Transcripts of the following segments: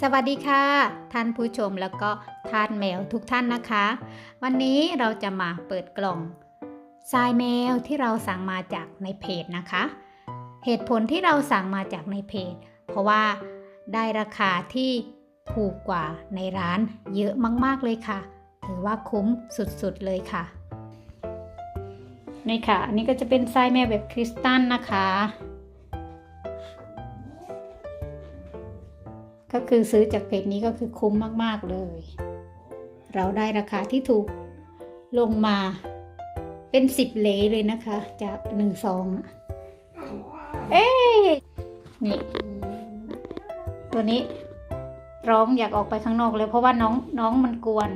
สวัสดีค่ะ ท่านผู้ชมแล้วก็ท่านแมวทุกท่านนะคะ วันนี้เราจะมาเปิดกล่องทรายแมวที่เราสั่งมาจากในเพจนะคะ เหตุผลที่เราสั่งมาจากในเพจ เพราะว่าได้ราคาที่ถูกกว่าในร้านเยอะมากๆเลยค่ะ ถือว่าคุ้มสุดๆเลยค่ะนี่ค่ะ อันนี้ก็จะเป็นทรายแมวแบบคริสตัลนะคะ ก็คือซื้อจากเพจนี้ก็คือคุ้มมาก ๆ เลย เราได้ราคาที่ถูกลงมาเป็นสิบเลเลยนะคะ จากหนึ่งซองเอ๊ะนี่ ตัวนี้ร้องอยากออกไปข้างนอกเลยเพราะว่าน้องน้องมันกวน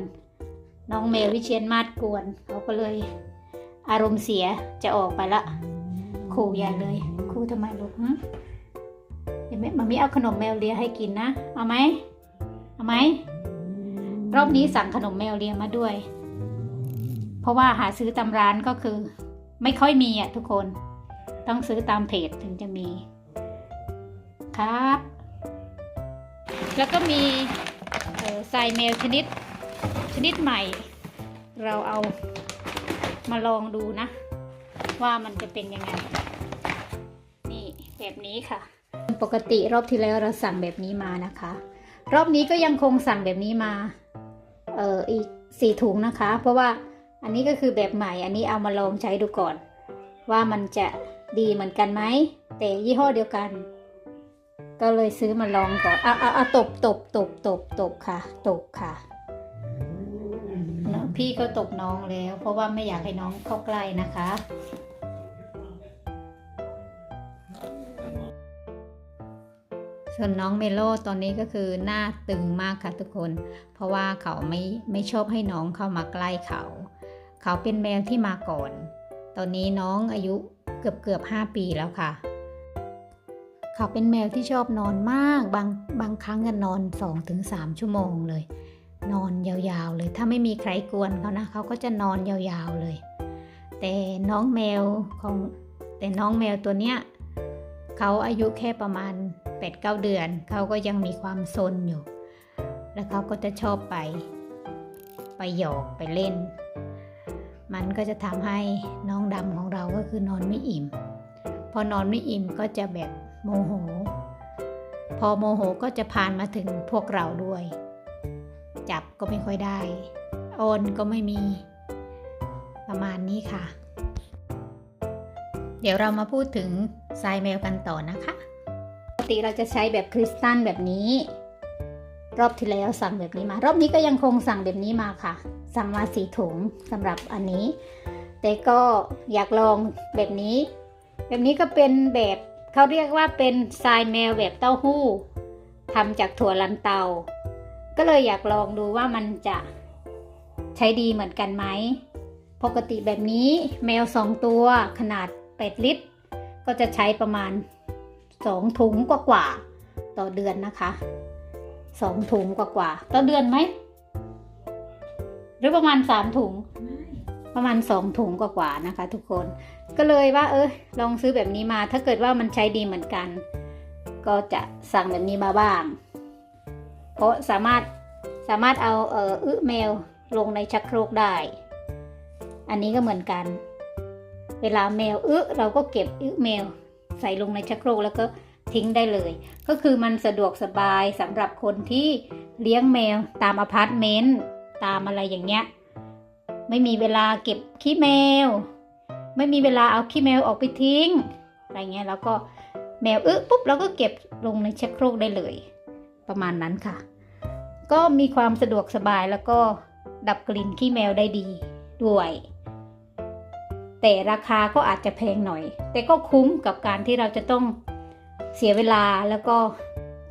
น้องเมลวิเชียนมาดกวนเขาก็เลย อารมณ์เสียจะออกไปละ ขู่ใหญ่เลย ขู่ทำไมลูกฮะ เดี๋ยวแม่มามีเอาขนมแมวเลียให้กินนะ เอาไหมเอาไหมรอบนี้สั่งขนมแมวเลียมาด้วย เพราะว่าหาซื้อตามร้านก็คือ ไม่ค่อยมีอะทุกคน ต้องซื้อตามเพจถึงจะมี ครับ แล้วก็มีเอ่อทรายแมวชนิดชนิดใหม่ เราเอามาลองดูนะ ว่ามันจะเป็นยังไง นี่แบบนี้ค่ะ ปกติรอบที่แล้วเราสั่งแบบนี้มานะคะ รอบนี้ก็ยังคงสั่งแบบนี้มา เอ่ออีกสี่ถุงนะคะ เพราะว่าอันนี้ก็คือแบบใหม่ อันนี้เอามาลองใช้ดูก่อน ว่ามันจะดีเหมือนกันไหมแต่ยี่ห้อเดียวกัน ก็เลยซื้อมาลองก่อนอะอะอะตบตบตบตบตบค่ะ ตบค่ะเนอะพี่ก็ตบน้องแล้ว เพราะว่าไม่อยากให้น้องเข้าใกล้นะคะ ส่วนน้องเมโลตอนนี้ก็คือหน้าตึงมากค่ะทุกคน เพราะว่าเขาไม่ไม่ชอบให้น้องเข้ามาใกล้เขา เขาเป็นแมวที่มาก่อน ตอนนี้น้องอายุเกือบเกือบห้าปีแล้วค่ะ เขาเป็นแมวที่ชอบนอนมาก บางบางครั้งก็นอน2อถึงสชั่วโมงเลย นอนยาวๆเลย ถ้าไม่มีใครกวนเขานะ เขาก็จะนอนยาวๆเลย แต่น้องแมวของแต่น้องแมวตัวเนี้ยเขาอายุแค่ประมาณ 8-9 เดือน เขาก็ยังมีความซนอยู่ แล้วเขาก็จะชอบไป ไปหยอกไปเล่น มันก็จะทำให้น้องดำของเราก็คือนอนไม่อิ่ม พอนอนไม่อิ่มก็จะแบบโมโห พอโมโหก็จะพานมาถึงพวกเราด้วย จับก็ไม่ค่อยได้ โอนก็ไม่มี ประมาณนี้ค่ะเดี๋ยวเรามาพูดถึงทรายแมวกันต่อนะคะ ติเราจะใช้แบบคริสตัลแบบนี้ รอบที่แล้วสั่งแบบนี้มา รอบนี้ก็ยังคงสั่งแบบนี้มาค่ะ สั่งมาสีถุงสำหรับอันนี้ แต่ก็อยากลองแบบนี้ แบบนี้ก็เป็นแบบเขาเรียกว่าเป็นทรายแมวแบบเต้าหู้ทำจากถั่วลันเตา ก็เลยอยากลองดูว่ามันจะใช้ดีเหมือนกันไหม ปกติแบบนี้แมวสองตัวขนาด 8 ลิตร ก็จะใช้ประมาณ 2ถุงกว่าๆต่อเดือนนะคะ2ถุงกว่าๆต่อเดือนไหม หรือประมาณ3ถุงประมาณ2ถุงกว่าๆนะคะ ทุกคนก็เลยว่า เออลองซื้อแบบนี้มา ถ้าเกิดว่ามันใช้ดีเหมือนกัน ก็จะสั่งแบบนี้มาบ้าง เพราะสามารถสามารถเอาเอ่ออึแมวลงในชักโครกได้ อันนี้ก็เหมือนกัน เวลาแมวอึเราก็เก็บอึแมว ใส่ลงในชักโครกแล้วก็ทิ้งได้เลย ก็คือมันสะดวกสบายสำหรับคนที่เลี้ยงแมวตามอพาร์ตเมนต์ตามอะไรอย่างเงี้ยไม่มีเวลาเก็บขี้แมว ไม่มีเวลาเอาขี้แมวออกไปทิ้งอะไรเงี้ยแล้วก็แมวอึปุ๊บเราก็เก็บลงในชักโครกได้เลย ประมาณนั้นค่ะ ก็มีความสะดวกสบายแล้วก็ดับกลิ่นขี้แมวได้ดีด้วย แต่ราคาก็อาจจะแพงหน่อย แต่ก็คุ้มกับการที่เราจะต้องเสียเวลาแล้วก็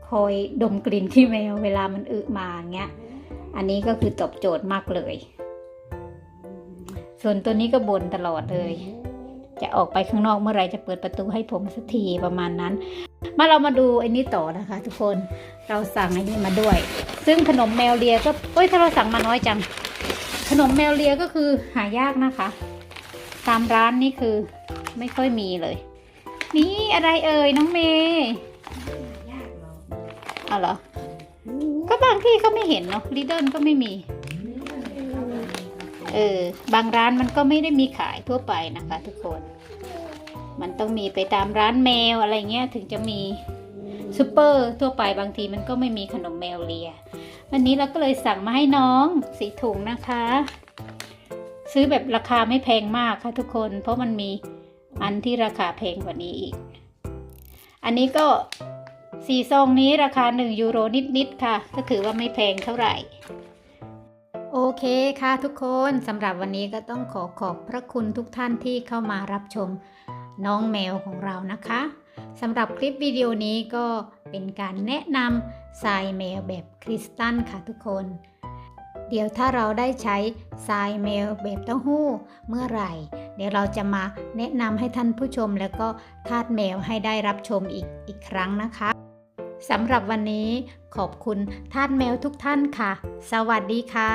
คอยดมกลิ่นขี้แมวเวลามันอึมาอย่างเงี้ย อันนี้ก็คือตอบโจทย์มากเลย ส่วนตัวนี้ก็บ่นตลอดเลย จะออกไปข้างนอกเมื่อไรจะเปิดประตูให้ผมสักทีประมาณนั้น มาเรามาดูไอ้นี้ต่อนะคะ ทุกคน เราสั่งไอ้นี้มาด้วย ซึ่งขนมแมวเลียก็เอ้ยถ้าเราสั่งมาน้อยจัง ขนมแมวเลียก็คือหายากนะคะ ตามร้านนี่คือไม่ค่อยมีเลย นี่อะไรเอ่ยน้องเมย์เอาเหรอ ก็บางที่ก็ไม่เห็นเนาะลีเดิลก็ไม่มี เออ บางร้านมันก็ไม่ได้มีขายทั่วไปนะคะ ทุกคน มันต้องมีไปตามร้านแมวอะไรเงี้ยถึงจะมีซูเปอร์ทั่วไปบางทีมันก็ไม่มีขนมแมวเลีย วันนี้เราก็เลยสั่งมาให้น้องสีถุงนะคะ ซื้อแบบราคาไม่แพงมากค่ะทุกคน เพราะมันมีอันที่ราคาแพงกว่านี้อีก อันนี้ก็สีซองนี้ราคา 1 ยูโรนิด ๆ ค่ะ ก็ถือว่าไม่แพงเท่าไหร่ โอเคค่ะทุกคนสำหรับวันนี้ก็ต้องขอขอบพระคุณทุกท่านที่เข้ามารับชมน้องแมวของเรานะคะสำหรับคลิปวิดีโอนี้ก็เป็นการแนะนำทรายแมวแบบคริสตัลค่ะทุกคน เดี๋ยวถ้าเราได้ใช้ทรายแมวแบบเต้าหู้เมื่อไหร่ เดี๋ยวเราจะมาแนะนำให้ท่านผู้ชมแล้วก็ทาสแมวให้ได้รับชมอีกอีกครั้งนะคะสำหรับวันนี้ขอบคุณทาสแมวทุกท่านค่ะ สวัสดีค่ะ